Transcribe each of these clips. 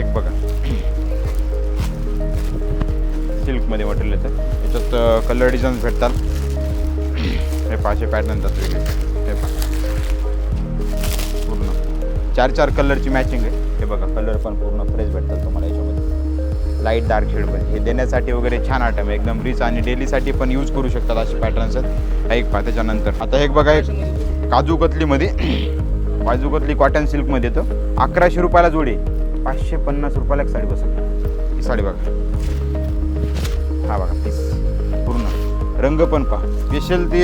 एक बघा. सिल्कमध्ये मटेरियल येतं याच्यात कलर डिझाईन्स भेटतात. हे पाचशे पॅटर्न येतात वेगळे. हे पूर्ण. चार चार कलरची मॅचिंग आहे. हे बघा कलर पण पूर्ण फ्रेश भेटतात तुम्हाला याच्यामध्ये. लाइट डार्क शेडमध्ये हे देण्यासाठी वगैरे छान आयटम आहे. एकदम रिच आणि डेलीसाठी पण यूज करू शकतात असे पॅटर्न्स आहेत. ऐक एक पहा त्याच्यानंतर. आता एक बघा एक काजू कतलीमध्ये. काजू कतली कॉटन सिल्कमध्ये येतं. अकराशे रुपयाला जोडी पाचशे पन्नास रुपयाला एक साडी बसेल ही साडी बघा. हा बघा पीस पूर्ण. रंग पण पहा. स्पेशल ते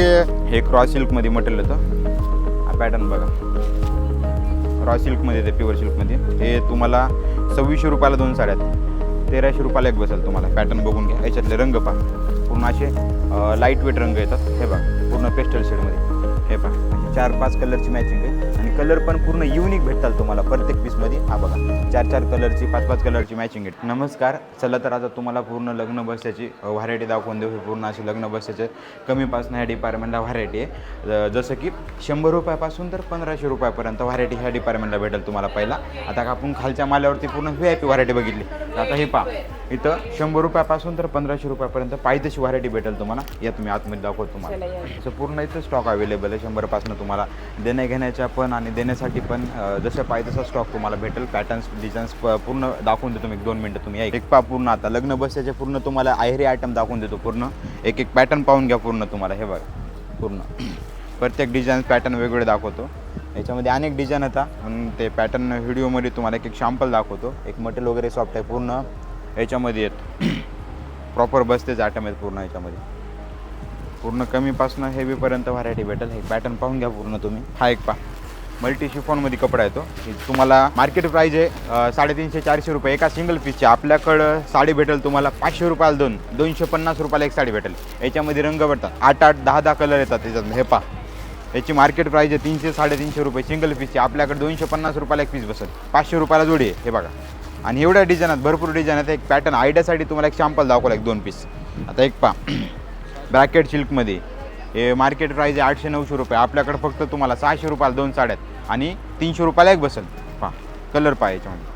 हे क्रॉस सिल्कमध्ये मटेरियल होतं. हा पॅटर्न बघा. क्रॉस सिल्कमध्ये येते प्युअर सिल्कमध्ये हे तुम्हाला सव्वीसशे रुपयाला दोन साड्या आहेत. तेराशे रुपयाला एक बसेल तुम्हाला. पॅटर्न बघून घ्या. याच्यातले रंग पहा. पूर्ण असे लाइट वेट रंग येतात. हे बघा. पूर्ण पेस्टल शेडमध्ये हे पहा. चार पाच कलरची मॅचिंग आहे. कलर पण पूर्ण युनिक भेटतात तुम्हाला प्रत्येक पीसमध्ये हा बघा चार चार कलरची पाच पाच कलरची मॅचिंग आहे नमस्कार चला तर आता तुम्हाला पूर्ण लग्न बसायची व्हरायटी दाखवून देऊ पूर्ण असे लग्न बसायचे कमीपासून ह्या डिपार्टमेंटला व्हरायटी आहे. जसं की शंभर रुपयापासून तर पंधराशे रुपयापर्यंत व्हरायटी ह्या डिपार्टमेंटला भेटेल तुम्हाला पहिला. आता आपण खालच्या माल्यावरती पूर्ण व्ही आय पी व्हरायटी बघितली. आता हे पहा इथं शंभर रुपयापासून तर पंधराशे रुपयापर्यंत पाहिजे तशी व्हरायटी भेटेल तुम्हाला. या तुम्ही आतमध्ये दाखवतो तुम्हाला. असं पूर्ण इथं स्टॉक अवेलेबल आहे शंभरपासून तुम्हाला. देण्या घेण्याच्या पण आणि आणि देण्यासाठी पण जसं पाहिजे तसा स्टॉक तुम्हाला भेटेल. पॅटर्न्स डिझाईन्स पूर्ण दाखवून देतो मी. एक दोन मिनटं तुम्ही. एक पा पूर्ण आता लग्न बसायचे पूर्ण तुम्हाला आहेरी आयटम दाखवून देतो पूर्ण. एक एक पॅटर्न पाहून घ्या पूर्ण तुम्हाला. हे बघा. पूर्ण. प्रत्येक डिझाईन्स पॅटर्न वेगवेगळे दाखवतो. याच्यामध्ये अनेक डिझाईन होता म्हणून ते पॅटर्न व्हिडिओमध्ये तुम्हाला एक एक शॅम्पल दाखवतो. एक मटेरियल वगैरे सॉफ्ट आहे पूर्ण. याच्यामध्ये येत. प्रॉपर बसतेच आयटम आहेत पूर्ण याच्यामध्ये. पूर्ण कमीपासून हेवीपर्यंत व्हरायटी भेटेल. हे पॅटर्न पाहून घ्या पूर्ण तुम्ही. हा एक पा. मल्टी शिफॉनमध्ये कपडा येतो. तुम्हाला मार्केट प्राईज आहे साडेतीनशे चारशे रुपये. एका सिंगल पीसची आपल्याकडं साडी भेटेल तुम्हाला पाचशे रुपयाला दोन. दोनशे पन्नास रुपयाला एक साडी भेटेल. याच्यामध्ये रंग भेटतात आठ आठ दहा दहा कलर येतात त्याच्यात. हे पा याची मार्केट प्राईज आहे तीनशे साडेतीनशे रुपये. सिंगल पीसची आपल्याकडे दोनशे पन्नास रुपयाला एक पीस बसेल. पाचशे रुपयाला जोडी आहे. हे बघा. आणि एवढ्या डिझाईन आहेत भरपूर डिझाईन आहेत. एक पॅटर्न आयडियासाठी तुम्हाला एक शॅम्पल दाखवला एक दोन पीस आता एक पा ब्रॅकेट सिल्कमध्ये हे मार्केट प्राईज आहे आठशे नऊशे रुपये. आपल्याकडे फक्त तुम्हाला सहाशे रुपयाला दोन साड्या आहेत. आणि तीनशे रुपयाला एक बसेल. पहा कलर पहा याच्यामध्ये.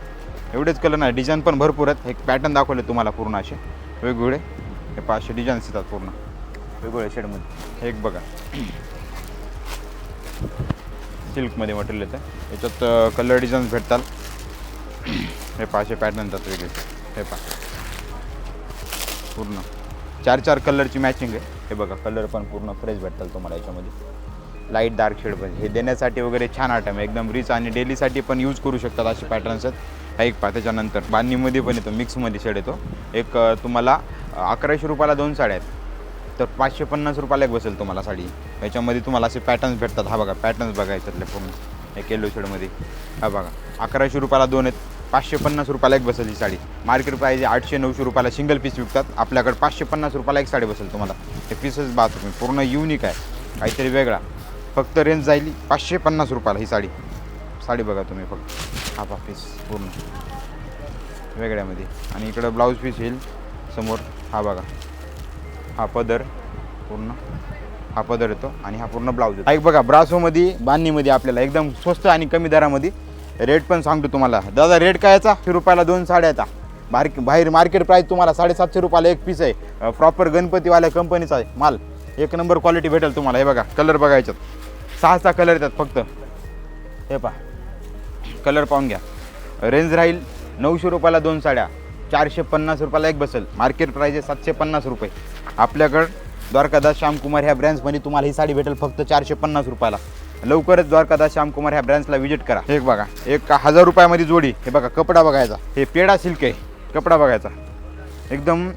एवढेच कलर नाही डिझाईन पण भरपूर आहेत. एक पॅटर्न दाखवले तुम्हाला पूर्ण असे. वेगवेगळे. हे पहा असे डिझाईन्स येतात पूर्ण. वेगवेगळ्या शेडमध्ये. हे एक बघा. सिल्कमध्ये मटेरियल येतं. याच्यात कलर डिझाईन्स भेटतात. हे पहा असे पॅटर्न येतात वेगळे. हे पहा. पूर्ण. चार चार कलरची मॅचिंग आहे. हे बघा कलर पण पूर्ण फ्रेश भेटतात तुम्हाला याच्यामध्ये. लाइट डार्क शेडमध्ये हे देण्यासाठी वगैरे छान आयटम आहे. एकदम रिच आणि डेलीसाठी पण यूज करू शकतात असे पॅटर्न्स आहेत. हा एक पा त्याच्यानंतर बांधणीमध्ये पण येतो. मिक्समध्ये शेड येतो. एक तुम्हाला अकराशे रुपयाला दोन साड्या आहेत. तर पाचशे पन्नास रुपयाला एक बसेल तुम्हाला साडी. याच्यामध्ये तुम्हाला असे पॅटर्न्स भेटतात. हा बघा पॅटर्न्स बघा याच्यातले पूर्ण. एक येलो शेडमध्ये हा बघा अकराशे रुपयाला दोन आहेत. पाचशे पन्नास रुपयाला एक बसेल ही साडी. मार्केट प्राईज आठशे नऊशे रुपयाला सिंगल पीस विकतात. आपल्याकडे पाचशे पन्नास रुपयाला एक साडी बसेल तुम्हाला. हे पीसच बाथरूम तुम्ही. पूर्ण युनिक आहे. काहीतरी वेगळा. फक्त रेंज जाईल पाचशे पन्नास रुपयाला ही साडी. साडी बघा तुम्ही फक्त. हा पा पीस पूर्ण. वेगळ्यामध्ये. आणि इकडं ब्लाऊज पीस येईल समोर. हा बघा. हा पदर पूर्ण. हा पदर येतो आणि हा पूर्ण ब्लाऊज येतो. एक बघा ब्रासोमध्ये बांधणीमध्ये आपल्याला एकदम स्वस्त आणि कमी दरामध्ये रेट पण सांगतो तुम्हाला. दादा रेट काय याचा? रुपयाला दोन साड्या येतात बाहेर बाहेर मार्केट प्राईस तुम्हाला साडेसातशे रुपयाला एक पीस आहे. प्रॉपर गणपतीवाल्या कंपनीचा आहे. माल. एक नंबर क्वालिटी भेटेल तुम्हाला. हे बघा कलर बघायच्यात सहा सहा कलर येतात फक्त. हे पहा. कलर पाहून घ्या. रेंज राहील नऊशे रुपयाला दोन साड्या चारशे पन्नास रुपयाला एक बसेल. मार्केट प्राईज आहे सातशे पन्नास रुपये. आपल्याकडं द्वारकादास श्यामकुमार ह्या ब्रँचमध्ये तुम्हाला ही साडी भेटेल फक्त चारशे पन्नास रुपयाला. लवकरच द्वारकादास श्यामकुमार ह्या ब्रँचला व्हिजिट करा. हे बघा एक हजार रुपयामध्ये जोडी. हे बघा कपडा बघायचा. हे पेडा सिल्क आहे. कपडा बघायचा. एकदम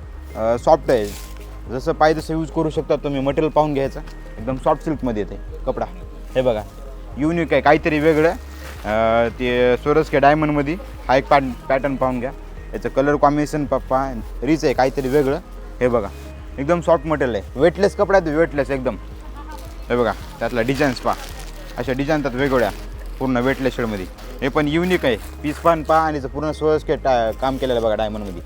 सॉफ्ट आहे. जसं पाहिजे तसं यूज करू शकता तुम्ही मटेरियल पाहून घ्यायचं. एकदम सॉफ्ट सिल्कमध्ये येते कपडा. हे बघा युनिक आहे काहीतरी वेगळं. ते सोरसके डायमंडमध्ये हा एक पॅट पॅटर्न पाहून घ्या. याचं कलर कॉम्बिनेशन पप्पा रिच आहे काहीतरी वेगळं. हे बघा एकदम सॉफ्ट मटेरियल आहे. वेटलेस कपडा आहे वेटलेस एकदम. हे बघा त्यातला डिझाईन्स पहा. अशा डिझाईन त्यात वेगवेगळ्या पूर्ण वेटलेस शेडमध्ये हे पण युनिक आहे. पीस पण पहा आणि याचं पूर्ण सोळस के टा काम केलेलं बघा डायमंडमध्ये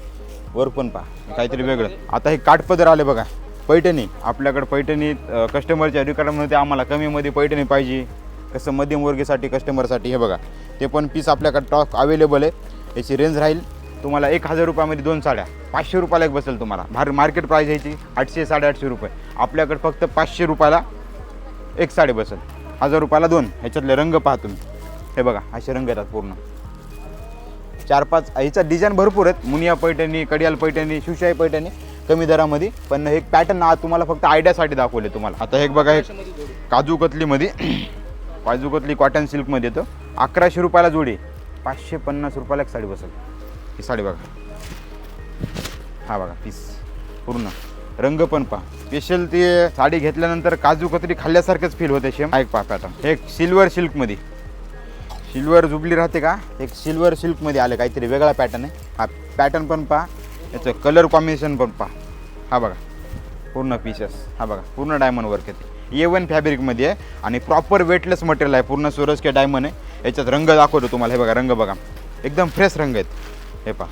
वर पण पहा. काहीतरी वेगळं. आता हे काठपदर आले बघा. पैठणी. आपल्याकडे पैठणी कस्टमरच्या रिक्वायरमेंटमध्ये आम्हाला कमीमध्ये पैठणी पाहिजे. कसं मध्यमवर्गीसाठी कस्टमरसाठी हे बघा. ते पण पीस आपल्याकडे टॉक अवेलेबल आहे. याची रेंज राहील. तुम्हाला एक हजार रुपयामध्ये दोन साड्या. पाचशे रुपयाला एक बसेल तुम्हाला. भार मार्केट प्राईज यायची. आठशे साडेआठशे रुपये. आपल्याकडे फक्त पाचशे रुपयाला एक साडी बसेल. हजार रुपयाला दोन. ह्याच्यातले रंग पहा तुम्ही. हे बघा असे रंग येतात पूर्ण. चार पाच ह्याचा डिझाईन भरपूर आहेत. मुनिया पैठणी कडियाल पैठणी शिवशाही पैठणी कमी दरामध्ये. पण हे पॅटर्न तुम्हाला फक्त आयडियासाठी दाखवले तुम्हाला. आता हे बघा हे काजू कतलीमध्ये काजू कतली कॉटन सिल्कमध्ये येतं. अकराशे रुपयाला जोडी पाचशे पन्नास रुपयाला एक साडी बसेल. ही साडी बघा. हा बघा पीस पूर्ण. रंग पण पहा. स्पेशल ते साडी घेतल्यानंतर काजू कतरी खाल्ल्यासारखंच फील होते शेम. ऐक पहा पॅटर्न एक सिल्वर सिल्कमध्ये सिल्वर जुबली राहते का? एक सिल्वर सिल्कमध्ये आलं काहीतरी वेगळा पॅटर्न आहे. हा पॅटर्न पण पहा याचं कलर कॉम्बिनेशन पण पहा. हा बघा पूर्ण पीसेस हा बघा पूर्ण डायमंड वर्क येते. ए वन फॅब्रिकमध्ये आहे आणि प्रॉपर वेटलेस मटेरियल आहे. पूर्ण सोरस के डायमंड आहे. याच्यात रंग दाखवतो तुम्हाला. हे बघा रंग बघा. एकदम फ्रेश रंग आहेत. हे पहा.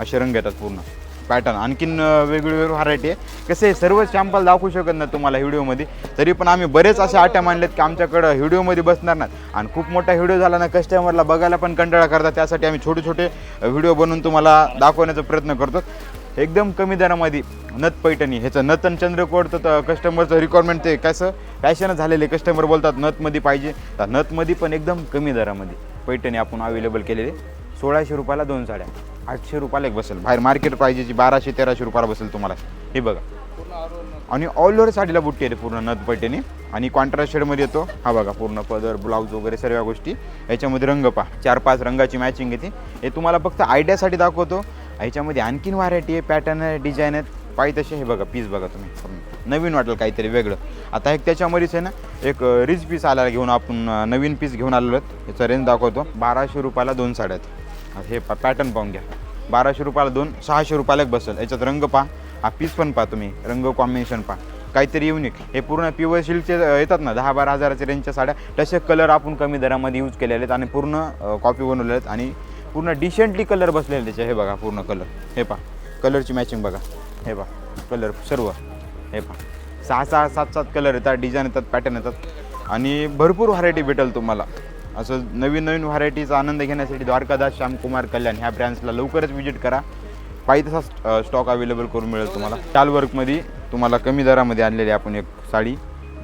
असे रंग येतात पूर्ण. पॅटर्न आणखीन अं, वेगवेगळी व्हरायटी आहे. कसे आहे, सर्व सॅम्पल दाखवू शकत नाही तुम्हाला व्हिडिओमध्ये तरी पण आम्ही बरेच असे आट्या मांडलेत की आमच्याकडं व्हिडिओमध्ये बसणार नाहीत. आणि खूप मोठा व्हिडिओ झाला ना कस्टमरला बघायला पण कंटाळा करतात. त्यासाठी आम्ही छोटे छोटे व्हिडिओ बनवून तुम्हाला दाखवण्याचा प्रयत्न करतो. एकदम कमी दरामध्ये नथ पैठणी. ह्याचं नतन आणि तर कस्टमरचं रिक्वायरमेंट ते कसं? फॅशनच झालेले कस्टमर बोलतात नथमध्ये पाहिजे. तर नथमध्ये पण एकदम कमी दरामध्ये पैठणी आपण अवेलेबल केलेले सोळाशे रुपयाला दोन साड्या. आठशे रुपयाला एक बसेल. बाहेर मार्केट प्राईजेची बाराशे तेराशे रुपयाला बसेल तुम्हाला. हे बघा. आणि ऑल ओव्हर साडीला बुट्टी येते पूर्ण नथ आणि कॉन्ट्रास्ट शेडमध्ये येतो. हा बघा पूर्ण पदर ब्लाऊज वगैरे सर्व गोष्टी. याच्यामध्ये रंग पहा. चार पाच रंगाची मॅचिंग येते. हे तुम्हाला फक्त आयडियासाठी दाखवतो. ह्याच्यामध्ये आणखीन व्हरायटी आहे पॅटर्न आहे डिझाईन आहेत. पाहिजे तसे हे बघा पीस बघा तुम्ही. नवीन वाटेल काहीतरी वेगळं. आता एक त्याच्यामध्येच आहे ना एक रिच पीस आला घेऊन आपण uh, नवीन पीस घेऊन आलेलो आहेत. याचा रेंज दाखवतो. बाराशे रुपयाला दोन साड्या आहेत. आता हे पा पॅटर्न पाहून घ्या. बाराशे रुपयाला दोन सहाशे रुपयाला एक बसेल. याच्यात रंग पहा. हा पीस पण पहा तुम्ही. रंग कॉम्बिनेशन पहा. काहीतरी युनिक हे पूर्ण प्युअर सिल्कचे येतात ना दहा बारा हजाराच्या रेंजच्या साड्या. तसे कलर आपण कमी दरामध्ये यूज केलेले आहेत आणि पूर्ण कॉपी बनवले आहेत आणि पूर्ण डिसेंटली कलर बसलेले त्याचे. हे बघा पूर्ण कलर हे पहा. कलरची मॅचिंग बघा. हे पहा. कलर सर्व. हे पहा. सहा सहा सात सात कलर येतात. डिझाईन येतात पॅटर्न येतात. आणि भरपूर व्हरायटी भेटेल तुम्हाला. असं नवीन नवीन व्हरायटीचा आनंद घेण्यासाठी द्वारकादास श्यामकुमार कल्याण ह्या ब्रँड्सला लवकरच विजिट करा. पाहिजे तसा स्टॉक अवेलेबल करून मिळेल तुम्हाला. टाल वर्कमध्ये तुम्हाला कमी दरामध्ये आणलेली आपण एक साडी.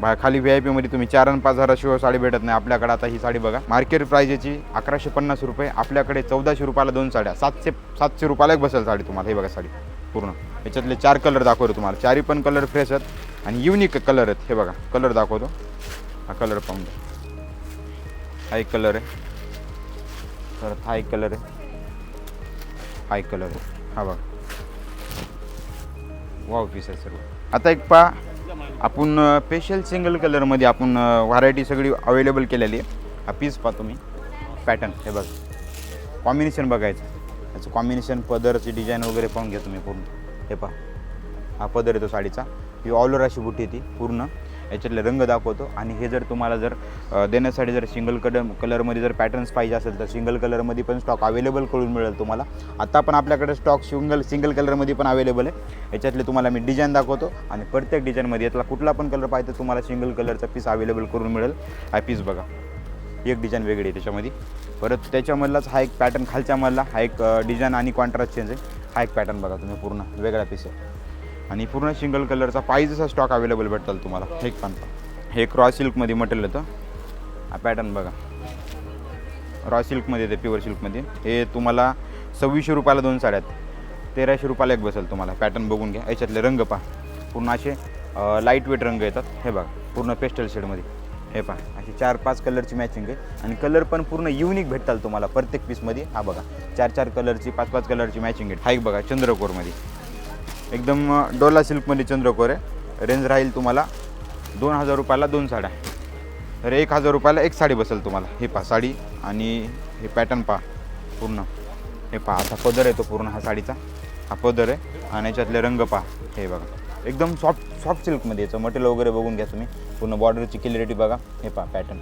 बा खाली व्ही आय पीमध्ये तुम्ही चार आणि पाच हजाराशिवाय साडी भेटत नाही. आपल्याकडे आता ही साडी बघा. मार्केट प्राईजेची अकराशे पन्नास रुपये आपल्याकडे चौदाशे रुपयाला दोन साड्या. सातशे सातशे रुपयाला एक बसेल साडी तुम्हाला. हे बघा साडी पूर्ण. याच्यातले चार कलर दाखवतो तुम्हाला. चारही पण कलर फ्रेश आहेत. आणि युनिक कलर आहेत. हे बघा. कलर दाखवतो. हा कलर पाहून द्या हा एक कलर आहे. परत हा एक कलर आहे. हा एक कलर आहे. हा बघा. वाव पीस आहे सर्व. आता एक पा आपण स्पेशल सिंगल कलरमध्ये आपण व्हरायटी सगळी अवेलेबल केलेली आहे. हा पीस पा तुम्ही. पॅटर्न हे बघ. कॉम्बिनेशन बघायचं. याचं कॉम्बिनेशन पदरची डिझाईन वगैरे पाहून घ्या तुम्ही पूर्ण. हे पहा. हा पदर येतो साडीचा. ही ऑलर अशी बुटी येते पूर्ण. याच्यातले रंग दाखवतो. आणि हे जर तुम्हाला जर देण्यासाठी जर सिंगल कलर कलरमध्ये जर पॅटर्न्स पाहिजे असेल तर सिंगल कलरमध्ये पण स्टॉक अवेलेबल करून मिळेल तुम्हाला. आत्ता पण आपल्याकडे स्टॉक सिंगल सिंगल कलरमध्ये पण अवेलेबल आहे. याच्यातले तुम्हाला मी डिझाईन दाखवतो. आणि प्रत्येक डिझाईनमध्ये यातला कुठला पण कलर पाहिजे तर तुम्हाला सिंगल कलरचा पीस अवेलेबल करून मिळेल. हा पीस बघा. एक डिझाईन वेगळी आहे त्याच्यामध्ये. परत त्याच्यामधलाच हा एक पॅटर्न खालच्या मधला हा एक डिझाईन आणि कॉन्ट्रास्ट चेंज आहे. हा एक पॅटर्न बघा तुम्ही पूर्ण. वेगळा पीस आहे. आणि पूर्ण सिंगल कलरचा पाहिजेचा स्टॉक अवेलेबल भेटताल तुम्हाला. हे एक पण हे क्रॉस सिल्कमध्ये मटेरियल येतं. हा पॅटर्न बघा. रॉ सिल्कमध्ये येते प्युअर सिल्कमध्ये हे तुम्हाला सव्वीसशे रुपयाला दोन साड्या आहेत. तेराशे रुपयाला एक बसेल तुम्हाला. पॅटर्न बघून घ्या. याच्यातले रंग पहा. पूर्ण असे लाइट वेट रंग येतात. हे बघा. पूर्ण पेस्टल शेडमध्ये हे पहा. असे चार पाच कलरची मॅचिंग आहे. आणि कलर पण पूर्ण युनिक भेटताल तुम्हाला. प्रत्येक पीसमध्ये हा बघा. चार चार कलरची पाच पाच कलरची मॅचिंग आहे हा एक बघा चंद्रकोरमध्ये. एकदम डोला सिल्कमध्ये चंद्रकोर आहे. रेंज राहील तुम्हाला दोन हजार रुपयाला दोन साड्या. तर एक हजार रुपयाला एक साडी बसेल तुम्हाला. हे पहा साडी आणि हे पॅटर्न पहा पूर्ण. हे पहा असा पदर येतो पूर्ण हा साडीचा. हा पदर आहे आणि याच्यातले रंग पहा. हे बघा. एकदम सॉफ्ट सॉफ्ट सिल्कमध्ये याचं मटेरियल वगैरे बघून घ्या तुम्ही. पूर्ण बॉर्डरची क्लिअरिटी बघा. हे पहा पॅटर्न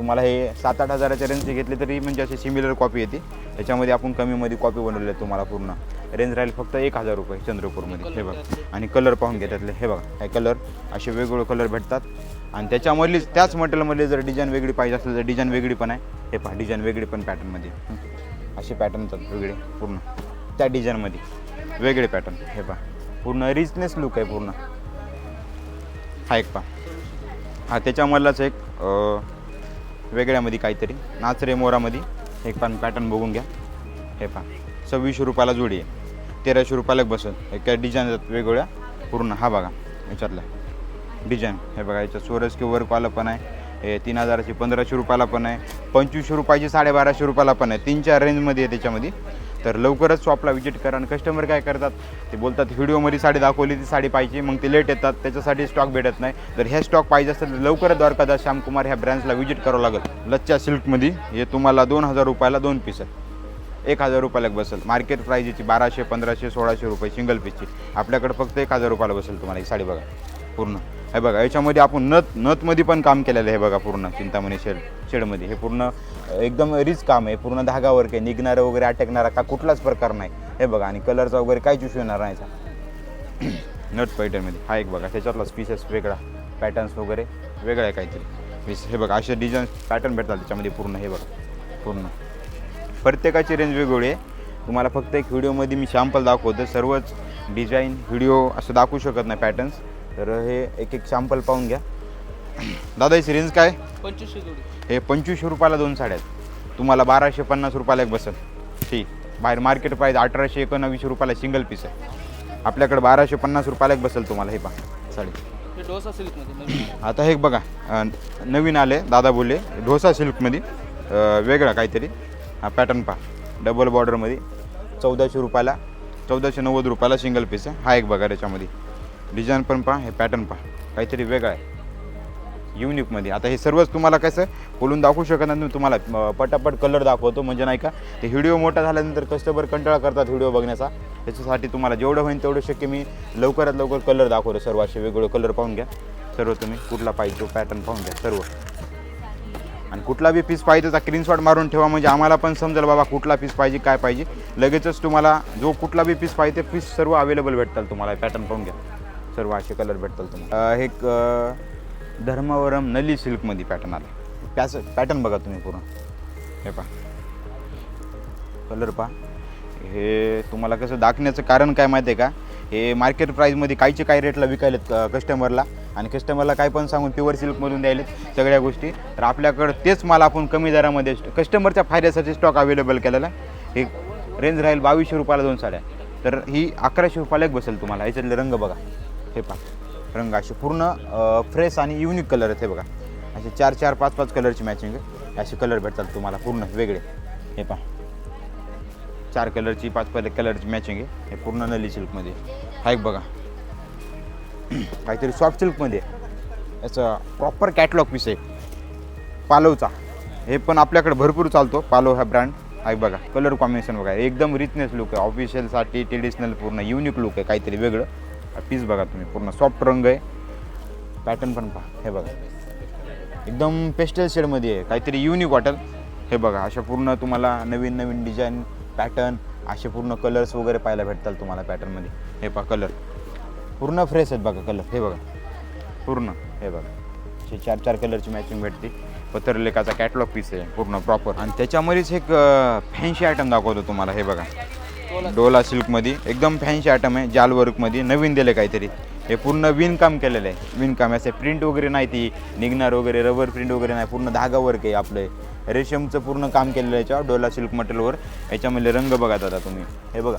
तुम्हाला हे सात आठ हजाराच्या रेंजचे घेतले तरी म्हणजे असे सिमिलर कॉपी येते. त्याच्यामध्ये आपण कमीमध्ये कॉपी बनवले तुम्हाला पूर्ण. रेंज राहील फक्त एक हजार रुपये चंद्रपूरमध्ये. हे बघा. आणि कलर पाहून घेतातले हे बघा. हे कलर असे वेगवेगळे कलर भेटतात. आणि त्याच्यामधलीच त्याच मटेरियलमध्ये जर डिझाईन वेगळी पाहिजे असेल तर डिझाईन वेगळी पण आहे. हे पहा डिझाईन वेगळी पण पॅटर्नमध्ये असे पॅटर्न येतात वेगळे पूर्ण. त्या डिझाईनमध्ये वेगळे पॅटर्न हे पहा. पूर्ण रिचनेस लुक आहे पूर्ण. हा एक पहा. हा त्याच्यामधलाच एक वेगळ्यामध्ये काहीतरी. नाचरे मोरामध्ये. एक पण पॅटर्न बघून घ्या. हे पहा. सव्वीसशे रुपयाला जोडी आहे. तेराशे रुपयाला बसत. एक काय डिझाईन आहेत वेगवेगळ्या. पूर्ण हा बघा. याच्यातला. डिझाईन हे बघा याच्यात सोरस की वर्कवाला पण आहे. हे तीन हजाराची पंधराशे रुपयाला पण आहे. पंचवीसशे रुपयाची साडेबाराशे रुपयाला पण आहे. तीन चार रेंजमध्ये आहे त्याच्यामध्ये. तर लवकरच शॉपला व्हिजिट करा आणि कस्टमर काय करतात ते बोलतात व्हिडिओमध्ये साडी दाखवली ती साडी पाहिजे मग ते लेट येतात त्याच्यासाठी स्टॉक भेटत नाही. तर हे स्टॉक पाहिजे असेल तर लवकरच द्वारकादास श्यामकुमार ह्या ब्रँचला व्हिजिट करावं लागेल. लच्च्या सिल्कमध्ये हे तुम्हाला दोन हजार रुपयाला दोन पीस आहे एक हजार रुपयाला बसेल. मार्केट प्राईज याची बाराशे पंधराशे सोळाशे रुपये सिंगल पीसची आपल्याकडे फक्त एक हजार रुपयाला बसेल तुम्हाला ही साडी बघा. पूर्ण. हे बघा याच्यामध्ये आपण नथ नथमध्ये पण काम केलेलं आहे हे बघा पूर्ण चिंतामणी शेड शेडमध्ये. हे पूर्ण एकदम रिच काम आहे पूर्ण धागावर काही निघणारं वगैरे अटकणारा का कुठलाच प्रकार नाही. हे बघा आणि कलरचा वगैरे काहीच इश्यू येणार नाही नट पैठणमध्ये हा एक बघा त्याच्यातलाच पीसेस वेगळा पॅटर्न्स वगैरे वेगळा आहे काहीतरी. पीस हे बघा असे डिझाईन पॅटर्न भेटतात त्याच्यामध्ये पूर्ण हे बघा पूर्ण. प्रत्येकाची रेंज वेगवेगळी आहे. तुम्हाला फक्त एक व्हिडिओमध्ये मी शॅम्पल दाखवतो सर्वच डिझाईन व्हिडिओ असं दाखवू शकत नाही पॅटर्न्स तर हे एक एक शॅम्पल पाहून घ्या. दादा याची रेंज काय? पंचवीसशे जोडी. हे पंचवीसशे रुपयाला दोन साड्या आहेत. तुम्हाला बाराशे पन्नास रुपयाला एक बसेल. ठीक बाहेर मार्केट प्राईस अठराशे एकोणावीसशे रुपयाला सिंगल पीस आहे. आपल्याकडे बाराशे पन्नास रुपयाला एक बसेल तुम्हाला हे पहा. साडी. हे डोसा सिल्कमध्ये आता हे बघा नवीन आले दादा बोलले ढोसा सिल्कमध्ये वेगळा काहीतरी. हा पॅटर्न पहा डबल बॉर्डरमध्ये चौदाशे रुपयाला चौदाशे नव्वद रुपयाला सिंगल पीस आहे. हा एक बघा त्याच्यामध्ये. डिझाईन पण पहा हे पॅटर्न पहा. काहीतरी वेगळं आहे. युनिकमध्ये आता हे सर्वच तुम्हाला कसं बोलून दाखवू शकत नाही मी तुम्हाला पटापट कलर दाखवतो म्हणजे नाही का? ते व्हिडिओ मोठा झाल्यानंतर कस्टमर कंटाळा करतात व्हिडिओ बघण्याचा. त्याच्यासाठी तुम्हाला जेवढं होईल तेवढं शक्य मी लवकरात लवकर कलर दाखवतो. सर्व असे वेगवेगळे कलर पाहून घ्या. सर्व तुम्ही कुठला पाहिजे तो पॅटर्न पाहून घ्या सर्व. आणि कुठला बी पीस पाहिजे त्याचा स्क्रीनशॉट मारून ठेवा म्हणजे आम्हाला पण समजेल बाबा कुठला पीस पाहिजे काय पाहिजे. लगेचच तुम्हाला जो कुठला बी पीस पाहिजे ते पीस सर्व अवेलेबल भेटतात तुम्हाला पॅटर्न पाहून घ्या. सर्व असे कलर भेटतात तुम्हाला. हे एक धर्मवरम धर्मावरम नली सिल्कमध्ये पॅटर्न आला पॅस पॅटर्न बघा तुम्ही पूर्ण. हे पहा. कलर पहा. हे तुम्हाला कसं दाखण्याचं कारण काय माहिती आहे का? हे मार्केट प्राईजमध्ये कायचे काय रेटला विकायलेत कस्टमरला आणि कस्टमरला काय पण सांगून प्युअर सिल्कमधून द्यायलेत सगळ्या गोष्टी. तर आपल्याकडं तेच माल आपण कमी दरामध्ये कस्टमरच्या फायद्यासाठी स्टॉक अवेलेबल केलेला हे रेंज राहील बावीसशे रुपयाला दोन साड्या. तर ही अकराशे रुपयाला एक बसेल तुम्हाला. याच्यातले रंग बघा. हे पहा रंग असे पूर्ण फ्रेश आणि युनिक कलर आहेत हे बघा. असे चार चार पाच पाच कलरची मॅचिंग आहे. असे कलर भेटतात तुम्हाला पूर्ण वेगळे. हे पहा. चार कलरची पाच पाच कलरची मॅचिंग आहे. हे पूर्ण नली सिल्कमध्ये हा एक बघा. काहीतरी सॉफ्ट सिल्कमध्ये याचा याचं प्रॉपर कॅटलॉग पीस आहे. पालवचा. हे पण आपल्याकडे भरपूर चालतो पालव हा ब्रँड हा बघा कलर कॉम्बिनेशन बघा. एकदम रिचनेस लुक आहे. ऑफिशियलसाठी ट्रेडिशनल पूर्ण युनिक लुक आहे. काहीतरी वेगळं. पीस बघा तुम्ही पूर्ण सॉफ्ट रंग आहे. पॅटर्न पण पहा हे बघा. एकदम पेस्टल शेडमध्ये आहे काहीतरी युनिक वाटेल हे बघा अशा पूर्ण तुम्हाला नवीन नवीन डिझाईन पॅटर्न असे पूर्ण कलर्स वगैरे पाहायला भेटतात तुम्हाला पॅटर्नमध्ये हे पहा कलर पूर्ण फ्रेश आहेत बघा कलर हे बघा. पूर्ण हे बघा. असे चार चार कलरची मॅचिंग भेटते. पत्रलेखाचा कॅटलॉग पीस आहे पूर्ण प्रॉपर आणि त्याच्यामध्येच एक फॅन्सी आयटम दाखवतो तुम्हाला हे बघा. डोला सिल्कमध्ये एकदम फॅन्सी आयटम आहे जाल वर्कमध्ये नवीन दिले काहीतरी. हे पूर्ण विणकाम केलेलं आहे. विणकाम असे प्रिंट वगैरे नाही ती निघणार वगैरे रबर प्रिंट वगैरे नाही पूर्ण धागा वर्क आहे आपलं. रेशमचं पूर्ण काम केलेलं आहे याच्यावर डोला सिल्क मटेरियलवर याच्यामध्ये रंग बघा दादा तुम्ही. हे बघा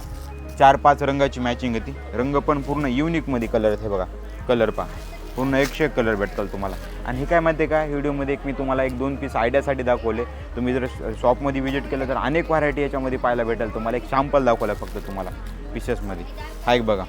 चार पाच रंगाची मॅचिंग होती रंग पण पूर्ण युनिकमध्ये कलर आहेत हे बघा. कलर पहा. पूर्ण एकशे एक कलर भेटतात तुम्हाला. आणि हे काय माहिती आहे का व्हिडिओमध्ये एक मी तुम्हाला एक दोन पीस आयडियासाठी दाखवले. तुम्ही जर शॉपमध्ये व्हिजिट केलं तर अनेक व्हरायटी याच्यामध्ये पाहायला भेटेल. तुम्हाला एक शॅम्पल दाखवला फक्त तुम्हाला पीसेसमध्ये हा एक बघा.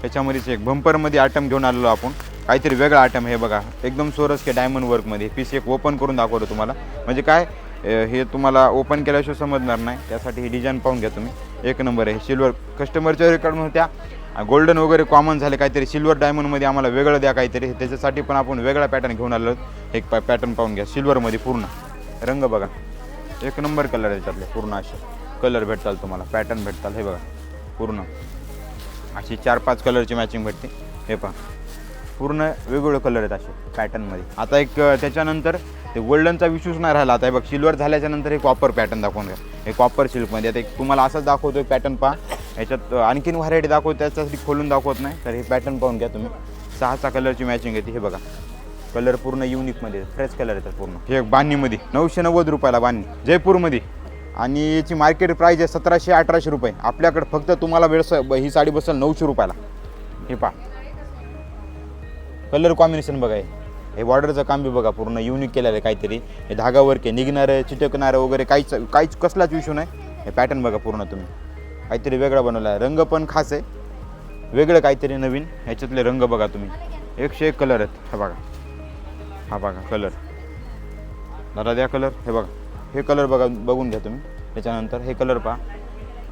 त्याच्यामध्येच एक बंपरमध्ये आयटम घेऊन आलेलो आपण. काहीतरी वेगळा आयटम हे बघा. एकदम सोरस के डायमंड वर्कमध्ये पीस एक ओपन करून दाखवतो तुम्हाला. म्हणजे काय? हे तुम्हाला ओपन केल्याशिवाय समजणार नाही. त्यासाठी ही डिझाईन पाहून घ्या तुम्ही. एक नंबर आहे. सिल्वर कस्टमरच्या रेकॉर्डमध्ये त्या गोल्डन वगैरे कॉमन झाले काहीतरी सिल्वर डायमंडमध्ये आम्हाला वेगळं द्या काहीतरी. त्याच्यासाठी पण आपण वेगळा पॅटर्न घेऊन आलो एक पॅ पॅटर्न पाहून घ्या सिल्वरमध्ये पूर्ण. रंग बघा. एक नंबर कलर आहे त्यातले पूर्ण असे. कलर भेटताल तुम्हाला पॅटर्न भेटताल हे बघा. पूर्ण. अशी चार पाच कलरची मॅचिंग भेटते. हे पहा. पूर्ण वेगवेगळे कलर आहेत असे पॅटर्नमध्ये आता एक त्याच्यानंतर ते गोल्डनचा विश्वास नाही राहिला. आता हे बघ सिल्वर झाल्याच्यानंतर एक हे कॉपर पॅटर्न दाखवून घ्या. हे कॉपर सिल्कमध्ये आता एक तुम्हाला असंच दाखवतो पॅटर्न पहा. याच्यात आणखीन व्हरायटी दाखवतो त्याच्यासाठी खोलून दाखवत नाही. तर हे पॅटर्न पाहून घ्या तुम्ही. सहाचा कलरची मॅचिंग येते. हे बघा. कलर पूर्ण युनिकमध्ये फ्रेश कलर येतात पूर्ण. हे बांधणीमध्ये नऊशे नव्वद रुपयाला बांधणी जयपूरमध्ये. आणि याची मार्केट प्राईज आहे सतराशे अठराशे रुपये. आपल्याकडे फक्त तुम्हाला वेळस ही साडी बसेल नऊशे रुपयाला. हे पहा. कलर कॉम्बिनेशन बघा हे. हे बॉर्डरचं काम बी बघा पूर्ण युनिक केलेलं आहे काहीतरी. हे धागावर के निघणारं चिटकणारं वगैरे काहीच काहीच कसलाच इश्यू नाही. हे पॅटर्न बघा पूर्ण तुम्ही. काहीतरी वेगळा बनवला आहे रंग पण खास आहे. वेगळं काहीतरी नवीन. ह्याच्यातले रंग बघा तुम्ही. एकशे एक कलर आहेत. हे बघा. हा बघा कलर दादा द्या कलर हे बघा. हे कलर बघा बघून घ्या तुम्ही. त्याच्यानंतर हे कलर पहा.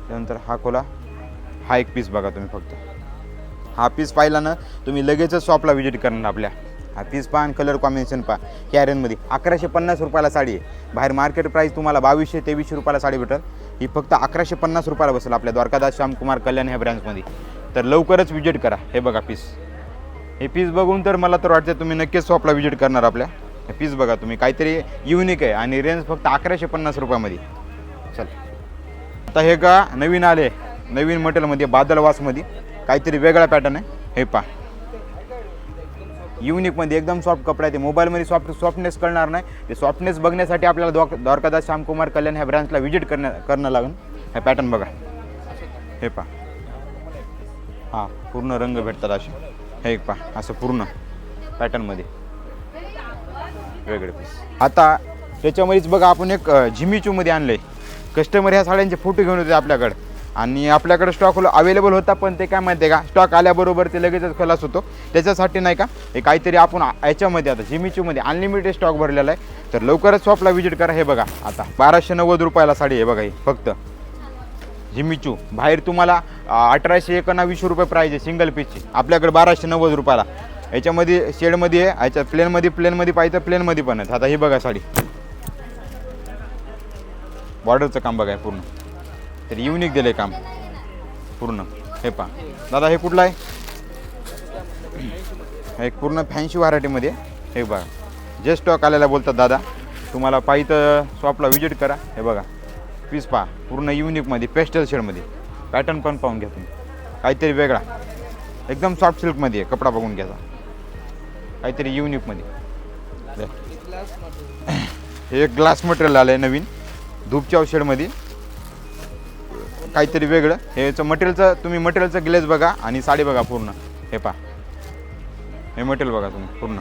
त्यानंतर हा खोला. हा एक पीस बघा तुम्ही फक्त. हा पीस पाहिला ना तुम्ही लगेचच शॉपला व्हिजिट करणार आपल्या. हा पीस पहा आणि कलर कॉम्बिनेशन पहा. कॅरेनमध्ये अकराशे पन्नास रुपयाला साडी आहे. बाहेर मार्केट प्राईस तुम्हाला बावीसशे तेवीसशे रुपयाला साडी भेटेल. ही फक्त अकराशे पन्नास रुपयाला बसेल आपल्या द्वारकादास श्यामकुमार कल्याण ह्या ब्रँचमध्ये तर लवकरच विजिट करा. हे बघा पीस हे पीस बघून तर मला तर वाटतं तुम्ही नक्कीच शॉपला विजिट करणार आपल्या. हे पीस बघा तुम्ही. काहीतरी युनिक आहे आणि रेंज फक्त अकराशे पन्नास रुपयामध्ये. चल. आता हे का नवीन आले. नवीन मटेरियलमध्ये बादलवासमध्ये काहीतरी वेगळा पॅटर्न आहे. हे पा युनिकमध्ये एकदम सॉफ्ट कपडा आहे. ते मोबाईलमध्ये सॉफ्ट सॉफ्टनेस कळणार नाही. ते सॉफ्टनेस बघण्यासाठी आपल्याला द्वार द्वारकादास श्यामकुमार कल्याण ह्या ब्रँचला व्हिजिट करणं करणं लागेल. हे पॅटर्न बघा. हे पा हां पूर्ण रंग भेटतात असे. हे एक पा असं पूर्ण पॅटर्नमध्ये वेगळे पीस आता त्याच्यामध्येच बघा आपण एक अ, झिमिचूमध्ये आणलं आहे कस्टमर ह्या साड्यांचे फोटो घेऊन होते आपल्याकडे. आणि आपल्याकडे स्टॉक अवेलेबल होता पण ते काय माहिती आहे का? स्टॉक आल्याबरोबर ते लगेचच खलास होतो. त्याच्यासाठी नाही का हे काहीतरी आपण याच्यामध्ये आता झिमिचूमध्ये अनलिमिटेड स्टॉक भरलेला आहे. तर लवकरच शॉपला व्हिजिट करा. हे बघा आता बाराशे नव्वद रुपयाला साडी आहे बघा ही फक्त. झिमिचू बाहेर तुम्हाला अठराशे एकोणावीसशे रुपये प्राईज आहे सिंगल पीसची आपल्याकडे बाराशे नव्वद रुपयाला. याच्यामध्ये शेडमध्ये आहे याच्या प्लेनमध्ये प्लेनमध्ये पाहिजे प्लेनमध्ये पण आहेत. आता ही बघा साडी. बॉर्डरचं काम बघा पूर्ण. तर युनिक दिलं आहे काम. पूर्ण. हे पहा. दादा हे कुठलं आहे? हे एक पूर्ण फॅन्सी व्हरायटीमध्ये हे बघा. जे स्टॉक आलेला बोलतात दादा तुम्हाला पाहिजे तर शॉपला व्हिजिट करा. हे बघा. पीस पहा. पूर्ण युनिकमध्ये पेस्टल शेडमध्ये पॅटर्न पण पाहून घ्या तुम्ही. काहीतरी वेगळा. एकदम सॉफ्ट सिल्कमध्ये आहे. कपडा बघून घ्यायचा काहीतरी युनिकमध्ये हे. एक ग्लास मटेरियल आलं आहे नवीन. धूपच्या शेडमध्ये काहीतरी वेगळं. हे मटेरियलचं तुम्ही मटेरियलचं ग्लेज बघा आणि साडी बघा पूर्ण. हे पहा. हे मटेरियल बघा तुम्ही पूर्ण.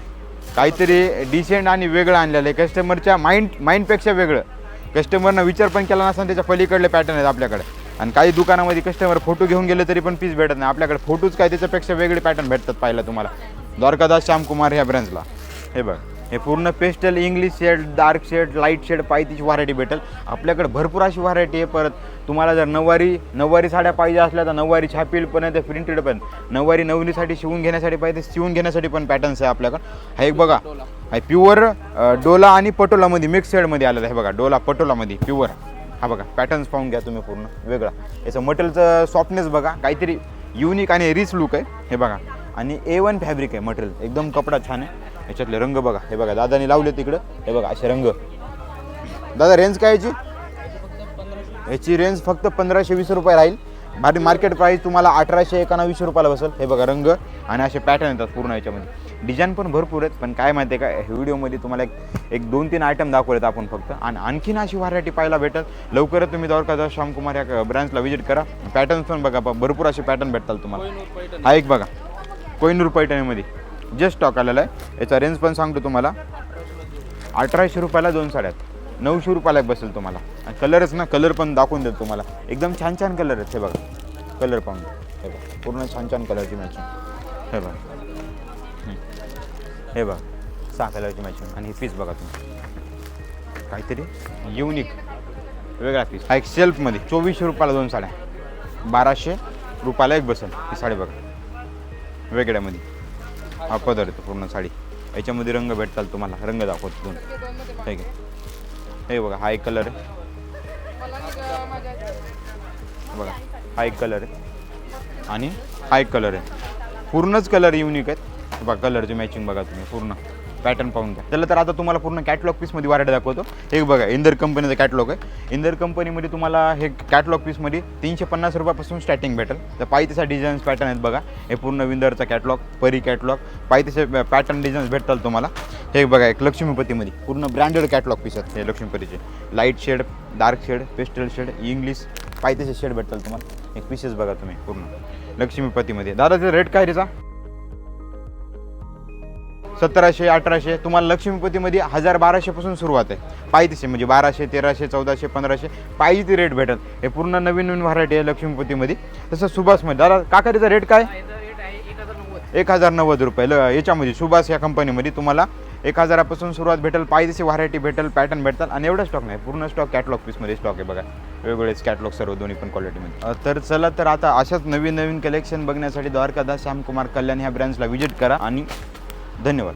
काहीतरी डिसेंट आणि वेगळं आणलेलं आहे. कस्टमरच्या माइंड माइंडपेक्षा वेगळं. कस्टमरनं विचार पण केला नसताना त्याच्या पलीकडले पॅटर्न आहेत आपल्याकडे. आणि काही दुकानामध्ये कस्टमर फोटो घेऊन गेले तरी पण पीस भेटत नाही. आपल्याकडे फोटोच काय त्याच्यापेक्षा वेगळे पॅटर्न भेटतात पाहिलं तुम्हाला. द्वारकादास श्यामकुमार ह्या ब्रँचला हे बघ. हे पूर्ण pastel English shade dark shade light shade पायतीची variety भेटेल. आपल्याकडे भरपूर अशी व्हरायटी आहे. परत तुम्हाला जर नऊवारी नऊवारी साड्या पाहिजे असल्या तर नऊवारी छापील पण आहे ते प्रिंटेड पण. नऊवारी नवरीसाठी शिवून घेण्यासाठी पाहिजे शिवून घेण्यासाठी पण पॅटर्न्स आहे आपल्याकडं. हा एक बघा. हा प्युअर डोला आणि पटोलामध्ये मिक्स शेडमध्ये आलेला आहे. बघा डोला पटोलामध्ये प्युअर हा बघा पॅटर्न्स पाहून घ्या तुम्ही पूर्ण. वेगळा. याचं मटेरियलचं सॉफ्टनेस बघा. काहीतरी युनिक आणि रिच लुक आहे. हे बघा. आणि ए वन फॅब्रिक आहे मटेरियल. एकदम कपडा छान आहे. याच्यातले रंग बघा. हे बघा दादानी लावले तिकडं हे बघा असे रंग. दादा रेंज काय याची? याची रेंज फक्त पंधराशे वीस रुपये राहील. भारी मार्केट प्राईस तुम्हाला अठराशे एकोणावीसशे रुपयाला बसेल. हे बघा रंग आणि असे पॅटर्न येतात पूर्ण याच्यामध्ये. डिझाईन पण भरपूर आहेत पण काय माहिती आहे का व्हिडिओमध्ये तुम्हाला एक एक दोन तीन आयटम दाखवलेत आपण फक्त. आणि आणखीन अशी व्हरायटी पाहायला भेटेल. लवकरच तुम्ही द्वारका श्यामकुमार या ब्रँचला व्हिजिट करा. पॅटर्न्स पण बघा भरपूर असे पॅटर्न भेटतात तुम्हाला. हा एक बघा. कोहिनूर पैठणीमध्ये. जे स्टॉक आलेला आहे. याचा रेंज पण सांगतो तुम्हाला. अठराशे रुपयाला दोन साड्या नऊशे रुपयाला एक बसेल तुम्हाला. आणि कलरच ना कलर पण दाखवून देतो तुम्हाला. एकदम छान छान कलर आहेत हे बघा. कलर पाहून हे बघा पूर्ण छान छान कलरची मॅचिंग हे बघा. हे बघा सहा कलरची मॅचिंग आणि ही पीस बघा तुम्ही. काहीतरी युनिक वेगळा पीस हा एक सेल्फमध्ये चोवीसशे रुपयाला दोन साड्या बाराशे रुपयाला एक बसेल ही साडी बघा. वेगळ्यामध्ये हा पदर येतो पूर्ण साडी. याच्यामध्ये रंग भेटतात तुम्हाला. रंग दाखवतो दोन ठीक आहे. हे बघा हा एक कलर आहे. बघा हा एक कलर आहे. आणि हा एक कलर आहे. पूर्णच कलर युनिक आहेत. बघा कलरची मॅचिंग बघा तुम्ही पूर्ण. पॅटर्न पाहून घ्या. त्याला तर आता तुम्हाला पूर्ण कॅटलॉग पीसमध्ये व्हरायटी दाखवतो. हे बघा इंदर कंपनीचा कॅटलॉग आहे. इंदर कंपनीमध्ये तुम्हाला हे कॅटलॉग पीसमध्ये तीनशे पन्नास रुपयापासून स्टार्टिंग भेटेल. तर पाहिजेचा डिझाईन्स पॅटर्न आहेत बघा. हे पूर्ण विंदरचा कॅटलॉग परी कॅटलॉग पाहिजेचे पॅटर्न डिझाईन्स भेटतात तुम्हाला. हे बघा एक लक्ष्मीपतीमध्ये पूर्ण ब्रँडेड कॅटलॉग पीस आहेत हे लक्ष्मीपतीचे. Light shade dark shade pastel shade English पाहिजेचे shade भेटतात तुम्हाला. एक पीसेस बघा तुम्ही पूर्ण. लक्ष्मीपतीमध्ये दादा रेट काय रेचा सतराशे अठराशे तुम्हाला लक्ष्मीपतीमध्ये हजार बाराशेपासून सुरुवात आहे. पाहिजेसे म्हणजे बाराशे तेराशे चौदाशे पंधराशे पाहिजे ती रेट भेटल हे पूर्ण नवीन नवीन व्हरायटी आहे लक्ष्मीपतीमध्ये. तसं सुभाषमध्ये दादा काकारीचा रेट काय? एक हजार नव्वद रुपये. ल याच्यामध्ये सुभाष या कंपनीमध्ये तुम्हाला एक हजारापासून सुरुवात भेटेल पाहिजेशी व्हरायटी भेटेल पॅटर्न भेटतात आणि एवढा स्टॉक नाही. पूर्ण स्टॉक कॅटलॉग पीसमध्ये स्टॉक आहे बघा. वेगवेगळेच कॅटलॉग सर्व दोन्ही पण क्वालिटीमध्ये तर चला तर आता अशाच नवीन नवीन कलेक्शन बघण्यासाठी द्वारकादास श्यामकुमार कल्याण ह्या ब्रँचला व्हिजिट करा आणि धन्यवाद